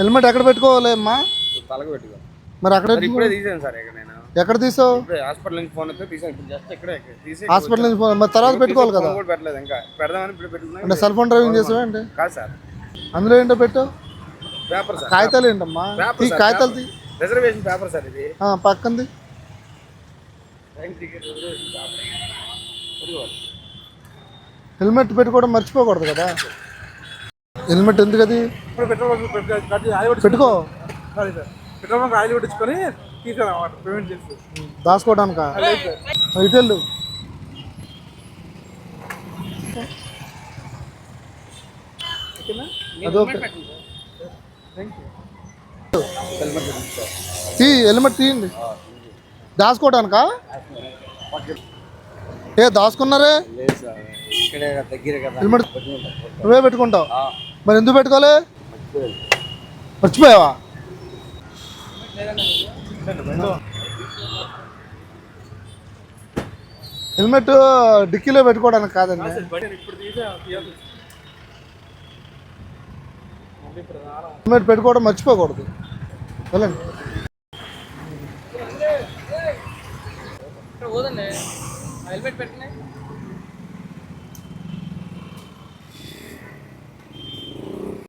Helmet ఎక్కడ పెట్టుకోవాలి అమ్మా? తలకు పెట్టుకో. మరి అక్కడ మరి ఇప్పుడే తీసాను సార్ ఇక్కడ నేను. ఎక్కడ తీసావు? ఇప్పుడే హాస్పిటల్ నుంచి ఫోన్ వస్తే తీసాను ఇప్పుడు జస్ట్ ఇక్కడే తీసి హాస్పిటల్ నుంచి ఫోన్- మరి తర్వాత పెట్టుకోవాలి కదా. ఫోన్ కూడా పెట్టలేదు ఇంకా. పెడదామని ఇప్పుడు పెట్టుకున్నా అంటే సెల్ ఫోన్ డ్రైవింగ్ చేసావా కాదు సార్. అందులో ఏంటో పెట్టు. Paper sir. కాగితాలు ఏంటమ్మా? ఈ కాగితాలు తీ. రిజర్వేషన్ పేపర్ సార్ ఇది. పక్కంది. హెల్మెట్ పెట్టుకోవడం మర్చిపోకూడదు కదా. హెల్మెట్ ఎందుకు అది? ఇప్పుడు పెట్రోల్ పెట్టుకో. Sorry sir. Petrol bunk oil కొట్టించుకొని తీసాను అన్నమాట పేమెంట్ చేసి. దాచుకోవడానికా? ఇటు వెళ్ళు. తీ హెల్మెట్ తీయండి. దాచుకోవడానికా? ఏ దాచుకున్నారే? ఇక్కడే కదా, దగ్గర కదా. హెల్మెట్ పెట్టుకుంటా. నువ్వే పెట్టుకుంటావు? మరి ఎందుకు పెట్టుకోలే? మర్చిపోయాను. మర్చిపోయావా? హెల్మెట్ డిక్కీలో పెట్టుకోవడానికి కాదండి. హెల్మెట్ పెట్టుకోవడం మర్చిపోకూడదు. వెళ్ళండి. హెల్మెట్ పెట్టినాయి